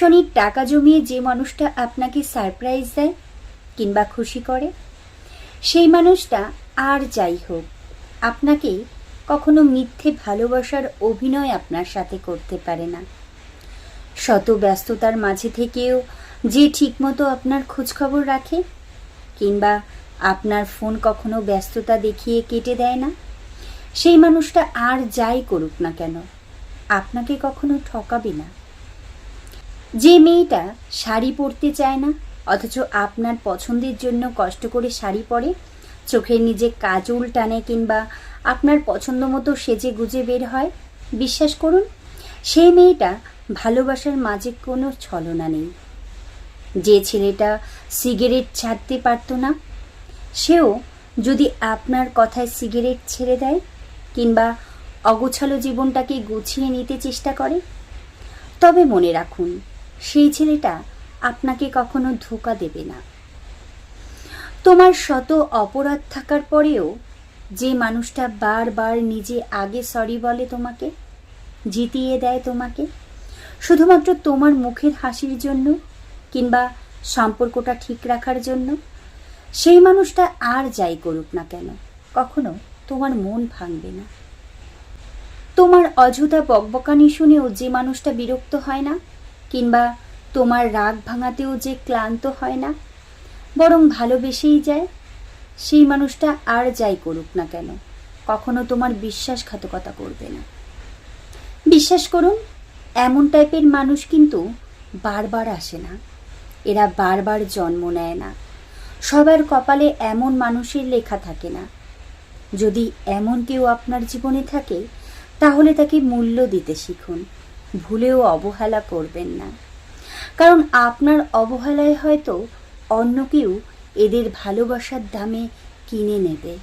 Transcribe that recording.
শনির টাকা জমিয়ে যে মানুষটা আপনাকে সারপ্রাইজ দেয় কিংবা খুশি করে, সেই মানুষটা আর যাই হোক, আপনাকে কখনো মিথ্যে ভালোবাসার অভিনয় আপনার সাথে করতে পারে না। শত ব্যস্ততার মাঝে থেকেও যে ঠিকমতো আপনার খোঁজখবর রাখে কিংবা আপনার ফোন কখনো ব্যস্ততা দেখিয়ে কেটে দেয় না, সেই মানুষটা আর যাই করুক না কেন, আপনাকে কখনো ঠকাবে না। যে মেয়েটা শাড়ি পরতে চায় না, অথচ আপনার পছন্দের জন্য কষ্ট করে শাড়ি পরে, চোখের নিজে কাজল টানে কিংবা আপনার পছন্দ মতো সেজে গুজে বের হয়, বিশ্বাস করুন, সেই মেয়েটা ভালোবাসার মাঝে কোনো ছলনা নেই। যে ছেলেটা সিগারেট ছাড়তে পারতো না, সেও যদি আপনার কথায় সিগারেট ছেড়ে দেয় কিংবা অগোছালো জীবনটাকে গুছিয়ে নিতে চেষ্টা করে, তবে মনে রাখুন সেই ছেলেটা আপনাকে কখনো ধোকা দেবে না। তোমার শত অপরাধ থাকার পরেও যে মানুষটা বারবার নিজে আগে সরি বলে তোমাকে, জিতিয়ে দেয় তোমাকে, শুধুমাত্র তোমার মুখের হাসির জন্য কিংবা সম্পর্কটা ঠিক রাখার জন্য, সেই মানুষটা আর যাই করুক না কেন, কখনো তোমার মন ভাঙবে না। তোমার অযথা বকবকানি শুনেও যে মানুষটা বিরক্ত হয় না কিংবা তোমার রাগ ভাঙাতেও যে ক্লান্ত হয় না? বরং ভালোবেসেই যায়? সেই মানুষটা আর যাই করুক না কেন, কখনো তোমার বিশ্বাসঘাতকতা করবে না। বিশ্বাস করুন, এমন টাইপের মানুষ কিন্তু বারবার আসে না। এরা বারবার জন্ম নেয় না। সবার কপালে এমন মানুষের লেখা থাকে না। যদি এমন কেউ আপনার জীবনে থাকে, তাহলে তাকে মূল্য দিতে শিখুন। ভুলেও অবহেলা করবেন না। কারণ আপনার অবহেলায় হয়তো অন্য কেউ এদের ভালোবাসার দামে কিনে নেবে।